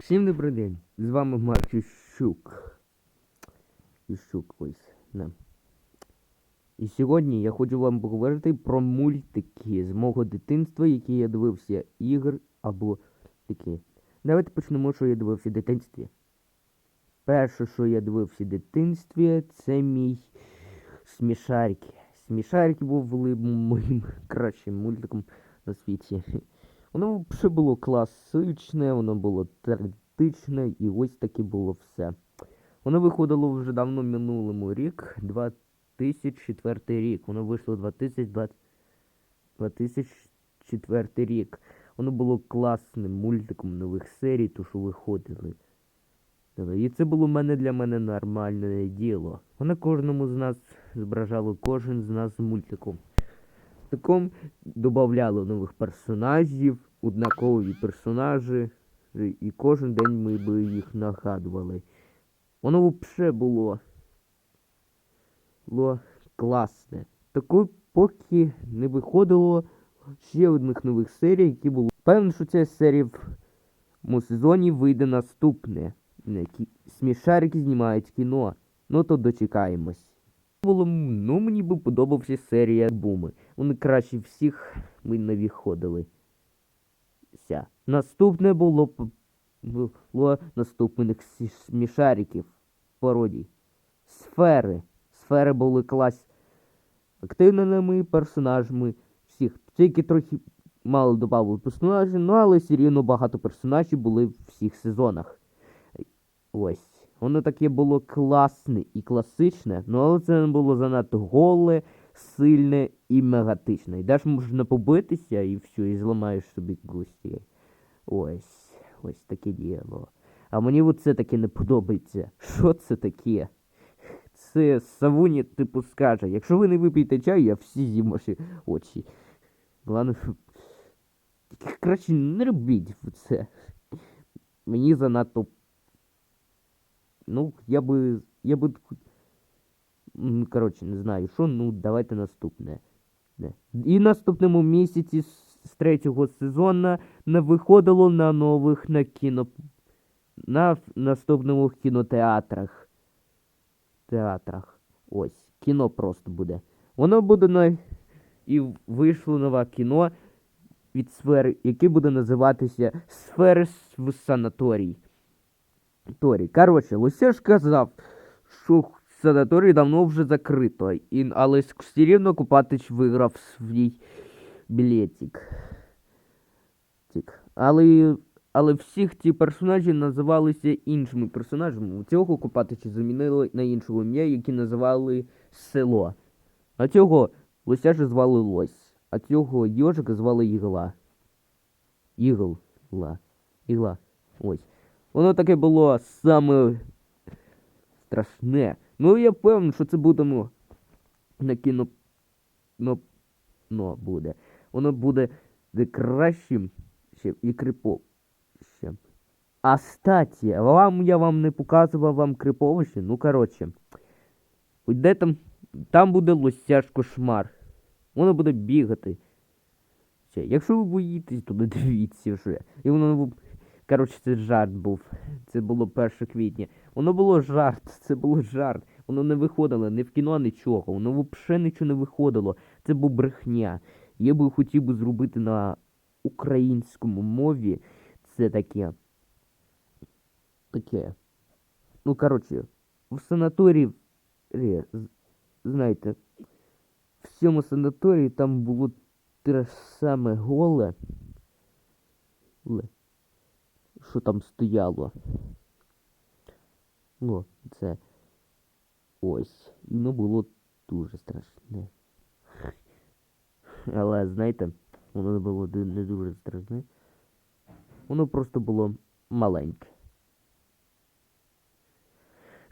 Всім добрий день! З вами Марк Іщук. Іщук ось. Да. І сьогодні я хочу вам поговорити про мультики з мого дитинства, які я дивився ігр або такі. Давайте почнемо, що я дивився в дитинстві. Перше, що я дивився в дитинстві, це мій Смішарики. Смішарики були моїм кращим мультиком на світі. Воно ще було класичне, воно було теоретичне, і ось таке було все. Воно виходило вже давно минулому рік, 2004 рік. Воно вийшло 2020... 2004 рік. Воно було класним мультиком нових серій, то що виходили. І це було мене для мене нормальне діло. Воно кожному з нас зображало кожен з нас мультиком. Таком додавало нових персонажів, однакові персонажі, і кожен день ми би їх нагадували. Воно взагалі було, було класне. Таке поки не виходило ще одних нових серій, які були. Певно, що ця серія в цьому сезоні вийде наступне. Смішарики знімають кіно. Ну то дочекаємось. Ну мені би подобався серія Буми. Вони краще всіх ми не виходили. Ся. Наступне було було наступних смішариків пародій. Сфери. Сфери були клас активними персонажами всіх. Тільки трохи мало додали персонажів, ну але все рівно багато персонажів були в всіх сезонах. Ось. Воно таке було класне і класичне, ну але це було занадто голе, сильне і мегатичне. Йдеш можна побитися і все, і зламаєш собі гості. Ось, ось таке діло. А мені оце таке не подобається. Що це таке? Це Савуні, типу, скаже, якщо ви не вип'єте чаю, я всі з'їм ваші очі. Главное. Краще не робіть це. Мені занадто Ну, я би. Я би. Коротше, не знаю, що, ну, давайте наступне. Не. І в наступному місяці з третього сезону не виходило на нових на кіно. На наступному кінотеатрах. Театрах. Ось. Кіно просто буде. Воно буде на. І вийшло нове кіно від сфери, яке буде називатися Сфери в санаторій. Торі. Коротше, ж казав, що санаторій давно вже закрито, і, але все рівно Купатич виграв свій білетик. Тік. Але, але всіх ті персонажі називалися іншими персонажами. У цього Купатича замінили на іншого ім'я, яке називали село. А цього Лося ж звали Лось, а цього Йожика звали Ігла. Ігла. Ігла. Ось. Воно таке було саме страшне. Ну я певний, що це буде ну, на кіно. Ну, ну, буде. Воно буде де кращим ще і криповищем. А статі, вам я вам не показував вам криповище. Ну, коротше. Де там. Там буде лосяш кошмар. Воно буде бігати. Ще, Якщо ви боїтесь, то не дивіться вже. І воно в- Коротше, це жарт був. Це було 1 квітня. Воно було жарт, це було жарт. Воно не виходило ні в кіно, нічого. Воно взагалі нічого не виходило. Це був брехня. Я би хотів би зробити на українському мові це таке. Таке. Ну, коротше, в санаторії, е, знаєте, в цьому санаторії там було те ж саме голе. Що там стояло. Ну, це ось. І воно було дуже страшне. Але, знаєте, воно було не дуже страшне. Воно просто було маленьке.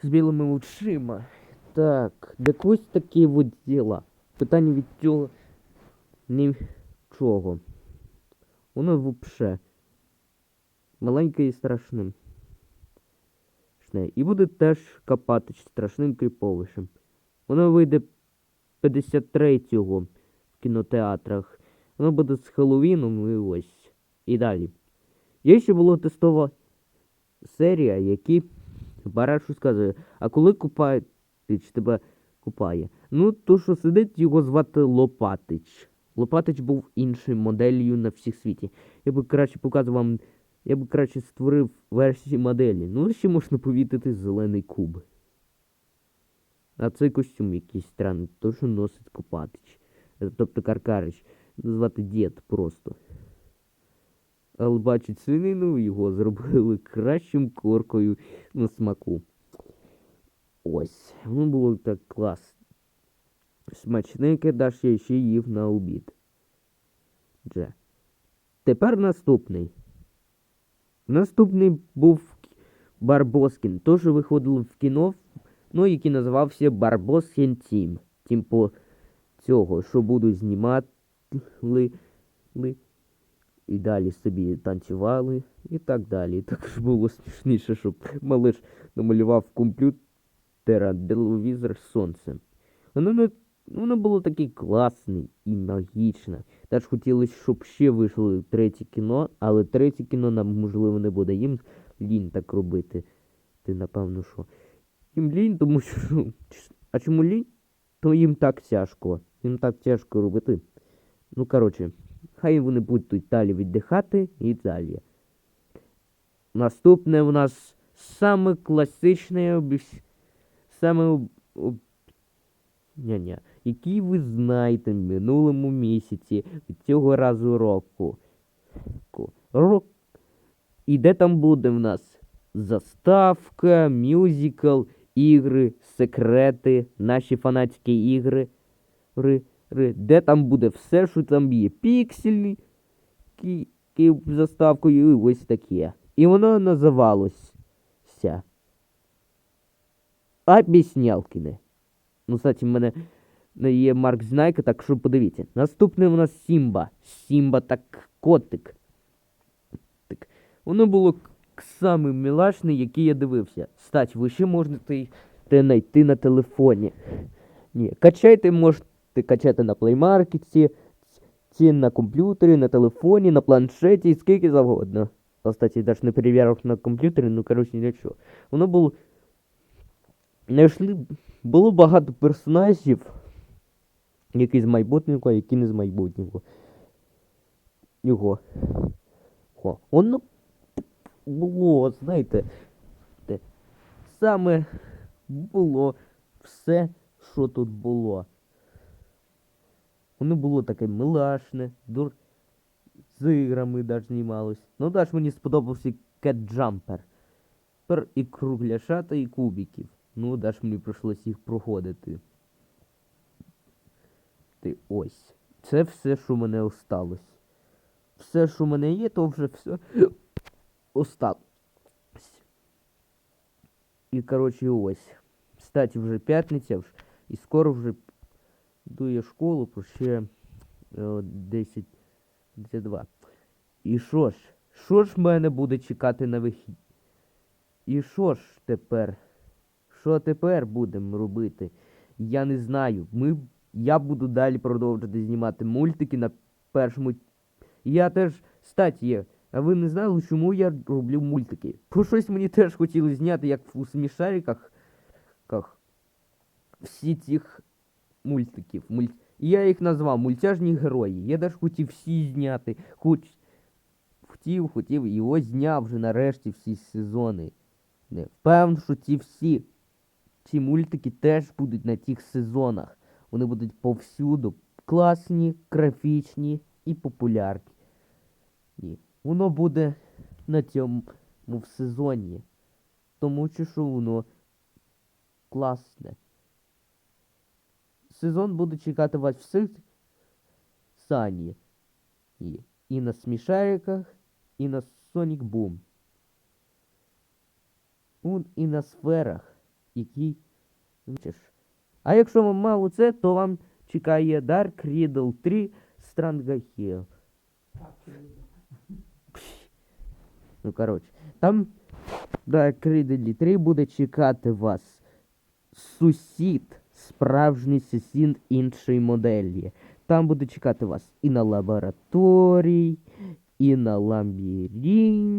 З білими очима. Так, так ось такі от діла. Питання від цього нічого. Воно взагалі маленьке і страшним. І буде теж копати страшним кріповищем. Воно вийде 53-го в кінотеатрах. Воно буде з Хеллоуіном і ось. І далі. Я ще було тестова серія, які Бараш сказує, а коли Купатич тебе купає? Ну, то що сидить, його звати Лопатич. Лопатич був іншою моделлю на всіх світі. Я би краще показував вам, я би краще створив версії моделі. Ну, ще можна повітити зелений куб. А цей костюм якийсь странний, то що носить Копатич. Е, Тобто Каркарич. Звати дід просто. Але бачить свинину, його зробили кращим коркою на смаку. Ось. Воно було так клас. Смачненьке Даш я ще їв на обід. Дже. Тепер наступний. Наступний був Барбоскін. Тож виходило в кіно, ну, який називався Барбоскін Тім. Тім по цього, що буду знімати і далі собі танцювали і так далі. Також було смішніше, щоб малиш намалював комп'ютера телевізор з сонцем. Воно не воно було таке класне і магічне. Теж хотілося, щоб ще вийшло третє кіно, але третє кіно нам можливо не буде. Їм лінь так робити. Ти напевно що. Їм лінь, тому що. А чому лінь? То їм так тяжко. Їм так тяжко робити. Ну, коротше, хай вони будуть далі віддихати і далі. Наступне у нас саме класичне обіс... саме об... об... Ня-ня, який ви знаєте в минулому місяці від цього разу року. Рок. І де там буде в нас заставка, мюзикл, ігри, секрети, наші фанатські ігри. Ри, ри, де там буде все, що там є. Пікселі, заставкою і ось таке. І воно називалося. Обіснялкіне. Ну, кстати, мене не є Марк Знайка, так що подивіться. Наступне у нас Сімба. Сімба так котик. Так. Воно було саме мілашне, який я дивився. Стать, ви ще можете знайти на телефоні. Ні, качайте можете качати на плеймаркеті, ці на комп'ютері, на телефоні, на планшеті, скільки завгодно. Кстати, навіть не перевірив на комп'ютері, ну коротше нічого. Воно було. Знайшли. Було багато персонажів, які з майбутнього, а які не з майбутнього. Його. О, воно було, знаєте, те, саме було все, що тут було. Воно було таке милашне, дур... з іграми даже знімалось. Ну даж мені сподобався Jumper. Тепер і кругляшата, і кубиків. Ну, даж мені прийшлось їх проходити. Ти ось. Це все, що мене осталось. Все, що в мене є, то вже все осталось. І, коротше, ось. Кстати, вже п'ятниця, і скоро вже йду я в школу, про ще е, 10, 52. І що ж? Що ж мене буде чекати на вихід? І що ж тепер? Що тепер будемо робити? Я не знаю. Ми... Я буду далі продовжувати знімати мультики на першому. Я теж стать є. А ви не знали, чому я роблю мультики? Бо щось мені теж хотілося зняти, як у смішариках. Ках. Всі цих мультиків. Мульт... Я їх назвав мультяжні герої. Я теж хотів всі зняти. Хоч хотів, хотів, і ось зняв вже нарешті всі сезони. Не впевнений, що ці всі ці мультики теж будуть на тих сезонах. Вони будуть повсюду класні, графічні і популярні. І воно буде на цьому в сезоні. Тому що воно класне. Сезон буде чекати вас всіх сані. І, і на смішариках, і на Sonic Boom. Он і на сферах, які. А якщо вам мало це, то вам чекає Dark Riddle 3 Strangle Hill. Ну, коротше, там Dark Riddle 3 буде чекати вас сусід, справжній сусід іншої моделі. Там буде чекати вас і на лабораторії, і на лабіринті,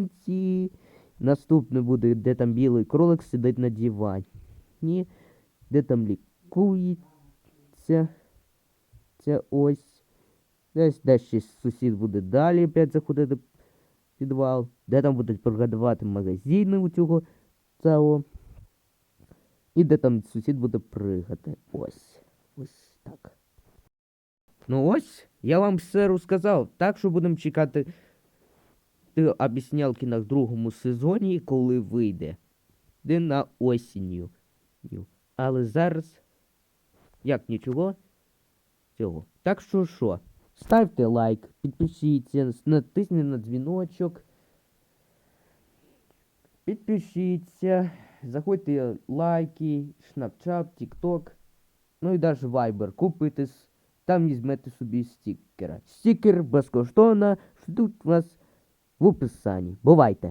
Наступне буде, де там білий кролик сидить на дивані, де там лікується. Це ось. Десь десь ще сусід буде далі опять заходити в підвал. Де там будуть продавати магазини у цього цього. І де там сусід буде пригати. Ось. Ось так. Ну ось, я вам все розказав. Так що будемо чекати ти обіцянки на другому сезоні, коли вийде. Де на осінню. Але зараз, як нічого, цього. Так що що? Ставте лайк, підпишіться, натисніть на дзвіночок. Підпишіться, заходьте лайки, Snapchat, TikTok, ну і навіть Viber. Купите, там візьмете собі стікера. Стікер безкоштовно, ждуть вас в описанні. Бувайте!